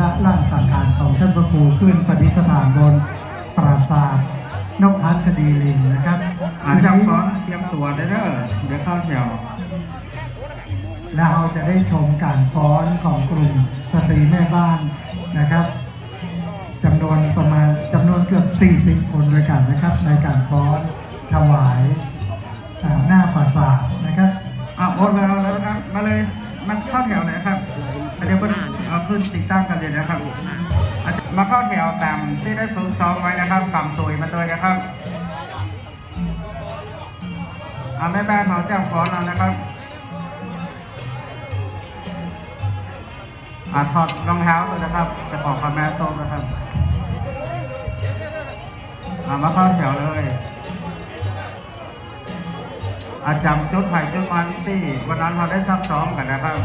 ละล่างสังขารของท่านพระครูขึ้นปฏิสถานบนปราสาทนกฮัสดีลิงนะครับอาจารย์ฟ้อนเตรียมตัวได้เด้อเดี๋ยวเข้าแถวและเราจะได้ชมการฟ้อนของกลุ่มสตรีแม่บ้านนะครับจำนวนประมาณจำนวนเกือบ 40 คนด้วยกันนะครับ ในการฟ้อนถวายอ่าหน้าปราสาทนะครับอะโอนแล้วแล้วนะครับ ตั้งกันเลยนะครับมาเข้าแถวตามที่ได้ฝึกซ้อมไว้นะครับคำสวยมาเลยนะครับอาแม่บ้านเขาจ้งฟ้อนเรานะครับอาถอดรองเท้าเลยนะครับ จะขอคำแม่ส้มนะครับอามาเข้าแถวเลยอาจำจุดไผ่จุดมันที่วันนั้นเราได้ซักซ้อมกันนะครับ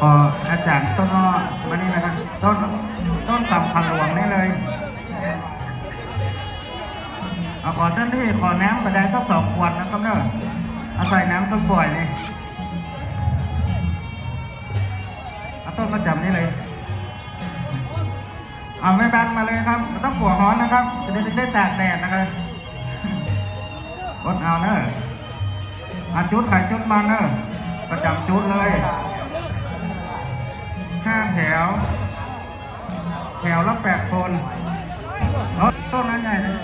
ขออาจารย์ต้นอ้อมานี่นะครับต้นต้นกำพันหลวงนี่เลยเอาขอเจ้านที่ขอน้ำกระไดสักสองขวดนะครับเนอะเอาใส่น้ำสักขวดนี่เอาต้นมาจับนี่เลย เอาแม่บ้านมาเลยครับต้องกลัวฮ้อนนะครับจะได้ได้ตากแดดนะครับกดเอาเนอะอาจุดไข่จุดมันเนอะประจำจุดเลย ว แถวละแปดคนรถต้นนั้นไงญ่นะ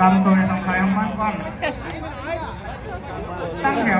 กำโซยทำใครทำมันก่อน ตั้งแถ